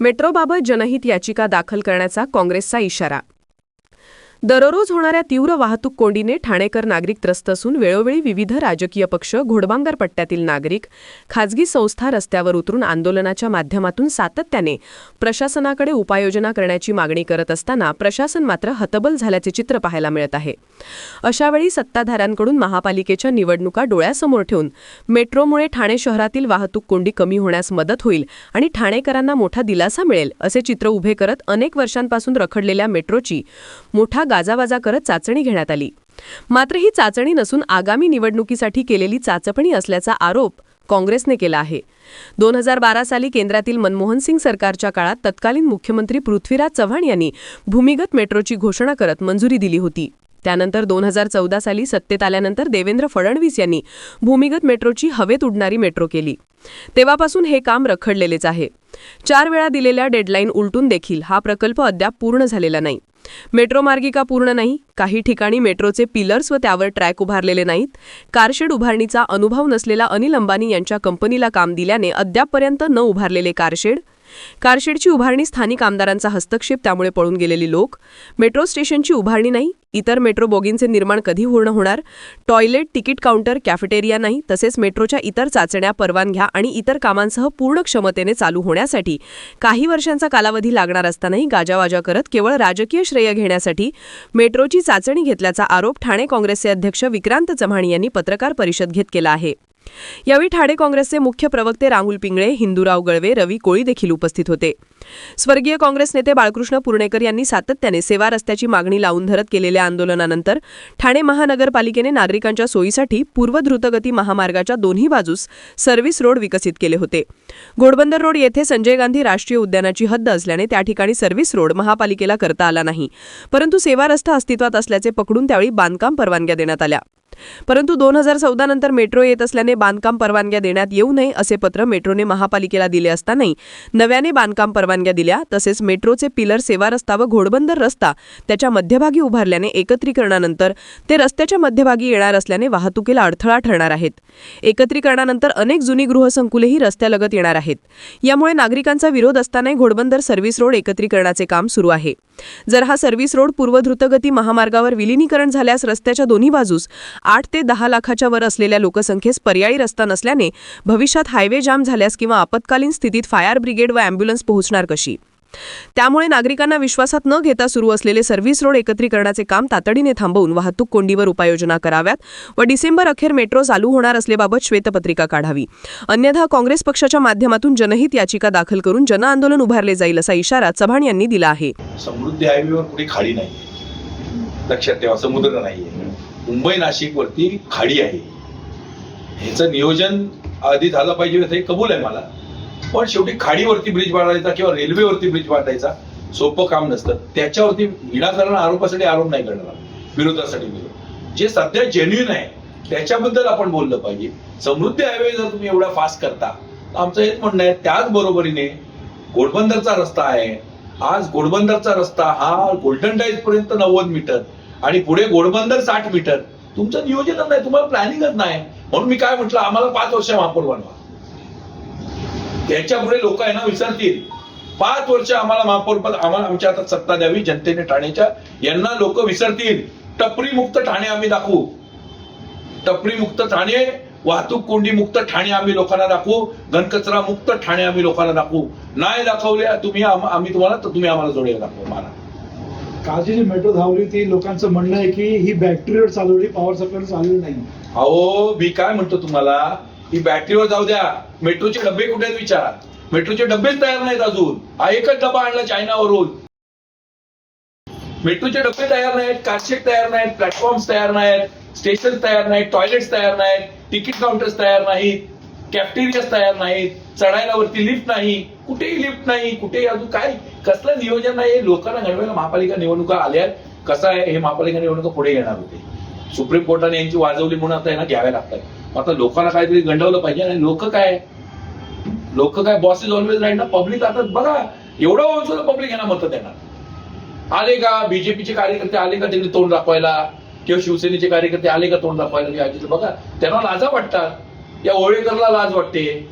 मेट्रोबाबत जनहित याचिका दाखल करण्याचा काँग्रेसचा इशारा. दररोज होणाऱ्या तीव्र वाहतूक कोंडीने ठाणेकर नागरिक त्रस्त असून वेळोवेळी विविध राजकीय पक्ष घोडबांगर पट्ट्यातील नागरिक खाजगी संस्था रस्त्यावर उतरून आंदोलनाच्या माध्यमातून सातत्याने प्रशासनाकडे उपाययोजना करण्याची मागणी करत असताना प्रशासन मात्र हतबल झाल्याचे चित्र पाहायला मिळत आहे. अशावेळी सत्ताधाऱ्यांकडून महापालिकेच्या निवडणुका डोळ्यासमोर ठेवून मेट्रोमुळे ठाणे शहरातील वाहतूक कोंडी कमी होण्यास मदत होईल आणि ठाणेकरांना मोठा दिलासा मिळेल असे चित्र उभे करत अनेक वर्षांपासून रखडलेल्या मेट्रोची मोठा गाजावाजा करत चाचणी घेण्यात आली. मात्र ही चाचणी नसून आगामी निवडणुकीसाठी केलेली चाचपणी असल्याचा आरोप काँग्रेसने केला आहे. दोन हजार बारा साली केंद्रातील मनमोहन सिंग सरकारच्या काळात तत्कालीन मुख्यमंत्री पृथ्वीराज चव्हाण यांनी भूमिगत मेट्रोची घोषणा करत मंजुरी दिली होती. त्यानंतर दोन हजार चौदा साली सत्तेत आल्यानंतर देवेंद्र फडणवीस यांनी भूमिगत मेट्रोची हवेत उडणारी मेट्रो केली. तेव्हापासून हे काम रखडलेलेच आहे. चार वेळा दिलेल्या डेडलाईन उलटून देखील हा प्रकल्प अद्याप पूर्ण झालेला नाही. मेट्रो मार्गिका पूर्ण नाही. काही ठिकाणी मेट्रोचे पिलर्स व त्यावर ट्रॅक उभारलेले नाहीत. कारशेड उभारणीचा अनुभव नसलेला अनिल अंबानी यांच्या कंपनीला काम दिल्याने अद्यापपर्यंत न उभारलेले कारशेड कारशेडची उभारणी स्थानिक आमदारांचा हस्तक्षेप त्यामुळे पळून गेलेली लोक. मेट्रो स्टेशनची उभारणी नाही इतर मेट्रो बोगींचे निर्माण कधी पूर्ण होणार? टॉयलेट तिकीट काउंटर कॅफेटेरिया नाही तसेच मेट्रोच्या इतर चाचण्या परवानग्या आणि इतर कामांसह पूर्ण क्षमतेने चालू होण्यासाठी काही वर्षांचा कालावधी लागणार असतानाही गाजावाजा करत केवळ राजकीय श्रेय घेण्यासाठी मेट्रोची चाचणी घेतल्याचा आरोप ठाणे काँग्रेसचे अध्यक्ष विक्रांत चव्हाण यांनी पत्रकार परिषद घेत केला आहे. यावेळी ठाणे काँग्रेसचे मुख्य प्रवक्ते राहुल पिंगळे हिंदूराव गळवे रवी कोळी देखील उपस्थित होते. स्वर्गीय काँग्रेस नेते बाळकृष्ण पुर्णेकर यांनी सातत्याने सेवा रस्त्याची मागणी लावून धरत केलेल्या आंदोलनानंतर ठाणे महानगरपालिकेने नागरिकांच्या सोयीसाठी पूर्व द्रुतगती महामार्गाच्या दोन्ही बाजूस सर्व्हिस रोड विकसित केले होते. घोडबंदर रोड येथे संजय गांधी राष्ट्रीय उद्यानाची हद्द असल्याने त्या ठिकाणी सर्व्हिस रोड महापालिकेला करता आला नाही. परंतु सेवा रस्ता अस्तित्वात असल्याचे पकडून त्यावेळी बांधकाम परवानग्या देण्यात आल्या. परंतु दोन हजार चौदा नंतर मेट्रो येत असल्याने बांधकाम परवानग्या देण्यात येऊ नये असे पत्र मेट्रोने महापालिकेला दिले असतानाही. नव्याने बांधकाम परवानग्या दिल्या तसेच मेट्रोचे पिलर सेवा रस्ता व घोडबंदर रस्ता त्याच्या मध्यभागी उभारल्याने एकत्रीकरणानंतर ते रस्त्याच्या मध्यभागी येणार असल्याने वाहतुकीला अडथळा ठरणार आहेत. एकत्रीकरणानंतर अनेक जुनी गृहसंकुलेही रस्त्यालगत येणार आहेत. यामुळे नागरिकांचा विरोध असतानाही घोडबंदर सर्व्हिस रोड एकत्रीकरणाचे काम सुरू आहे. जर हा सर्व्हिस रोड पूर्वद्रुतगती महामार्गावर विलिनीकरण झाल्यास रस्त्याच्या दोन्ही बाजूस आठ ते दहा लाखाच्या वर असलेल्या लोकसंख्येस पर्यायी रस्ता नसल्याने भविष्यात हायवे जाम झाल्यास किंवा आपत्कालीन स्थितीत फायर ब्रिगेड व अँब्युलन्स पोहोचणार कशी? त्यामुळे नागरिकांना विश्वासात न घेता सुरू असलेले सर्व्हिस रोड एकत्रीकरणाचे काम तातडीने थांबवून वाहतूक कोंडीवर उपाययोजना कराव्यात व डिसेंबर अखेर मेट्रो चालू होणार असल्याबाबत श्वेतपत्रिका काढावी. अन्यथा काँग्रेस पक्षाच्या माध्यमातून जनहित याचिका दाखल करून जनआंदोलन उभारले जाईल असा इशारा चव्हाण यांनी दिला आहे. समृद्धी हायवेवर कुठे खाडी नाही लक्षात ठेवा समुद्र नाहीये. मुंबई नाशिकवरती खाडी आहे. ह्याचं नियोजन आधी झालं पाहिजे हे कबूल आहे मला. पण शेवटी खाडीवरती ब्रिज बांधायचा किंवा रेल्वेवरती ब्रिज बांधायचा सोपं काम नसतं. त्याच्यावरती विनाकारण आरोपासाठी आरोप नाही करणार विरोधासाठी विरोध जे सध्या जेन्युन आहे त्याच्याबद्दल आपण बोललं पाहिजे. समृद्धी हायवे जर तुम्ही एवढा फास्ट करता तर आमचं हेच म्हणणं आहे त्याच बरोबरीने घोडबंदरचा रस्ता आहे. आज घोडबंदरचा रस्ता हा गोल्डन डाईज पर्यंत नव्वद मीटर आणि पुढे गोडबंदर साठ मीटर. तुमचं नियोजनच नाही तुम्हाला प्लॅनिंगच नाही. म्हणून मी काय म्हटलं आम्हाला पाच वर्ष महापौर बनवा. त्याच्या पुढे लोक आहे ना विसरतील. पाच वर्ष आम्हाला महापौर पद आम्हाला आमच्या हातात सत्ता द्यावी जनतेने ठाण्याच्या यांना लोक विसरतील. टपरी मुक्त ठाणे आम्ही दाखवू. टपरी मुक्त ठाणे वाहतूक कोंडी मुक्त ठाणे आम्ही लोकांना दाखवू. घनकचरा मुक्त ठाणे आम्ही लोकांना दाखवू. नाही दाखवले तुम्ही आम्ही तुम्हाला तर तुम्ही आम्हाला जोडे दाखवू मला कालची जी मेट्रो धावली ती लोकांचं म्हणणं आहे की ही बॅटरीवर चालवली पॉवर सप्लायवर चालवली नाही. अहो मी काय म्हणतो तुम्हाला? ही बॅटरीवर जाऊ द्या. मेट्रोचे डबे कुठे आहेत विचार? मेट्रोचे डबेच तयार नाहीत अजून. हा एकच डबा आणला चायनावरून. मेट्रोचे डबे तयार नाहीत कारशेड तयार नाहीत प्लॅटफॉर्म्स तयार नाहीत स्टेशन तयार नाहीत टॉयलेट्स तयार नाहीत तिकीट काउंटर्स तयार नाहीत कॅफ्टेरियाज तयार नाहीत चढायला वरती लिफ्ट नाही कुठेही लिफ्ट नाही कुठेही अजून काय कसलं नियोजन नाही लोकांना घडवायला महापालिका निवडणुका आल्या कसं आहे हे महापालिका निवडणुका पुढे येणार होते. सुप्रीम कोर्टाने यांची वाजवली म्हणून आता यांना घ्याव्या लागतात. आता लोकांना काहीतरी गंडवलं पाहिजे आणि लोक काय? लोक काय बॉस इज ऑलवेज राईट ना? पब्लिक आता बघा एवढं होऊन पब्लिक यांना मतं देणार. आले का? बीजेपीचे कार्यकर्ते आले का तिकडे तोंड दाखवायला? किंवा शिवसेनेचे कार्यकर्ते आले का तोंड दाखवायला? बघा त्यांना लाजा वाटतात. या ओळेकरला लाज वाटते.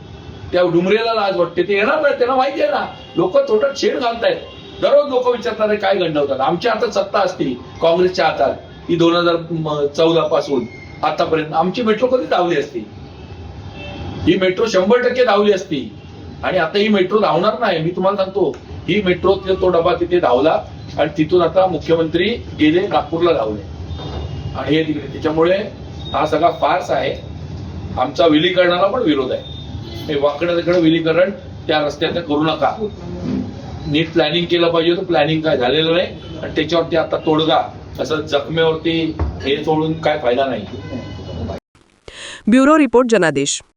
त्या डुमरेला लाज वाटते. ते येणार नाही त्यांना माहिती आहे ना. लोक थोडं छेड घालतायत. दररोज लोक विचारतात काय घडवतात आमच्या हातात सत्ता असती काँग्रेसच्या हातात. ही दोन हजार चौदा पासून आतापर्यंत. आमची मेट्रो कधी धावली असती? ही मेट्रो शंभर टक्के धावली असती. आणि आता ही मेट्रो धावणार नाही. मी तुम्हाला सांगतो ही मेट्रो तो डबा तिथे धावला आणि तिथून आता मुख्यमंत्री गेले नागपूरला धावले. आणि हे तिकडे. त्याच्यामुळे हा सगळा फार्स आहे. आमचा विलीकरणाला पण विरोध आहे. हे वाकडं तिकडं विलीकरण त्या रस्त्याचं करू नका. नीट प्लॅनिंग केलं पाहिजे होतं. प्लॅनिंग काय झालेलं नाही. आणि त्याच्यावरती आता तोडगा. असं जखमेवरती हे सोडून काय फायदा नाही. ब्युरो रिपोर्ट जनादेश.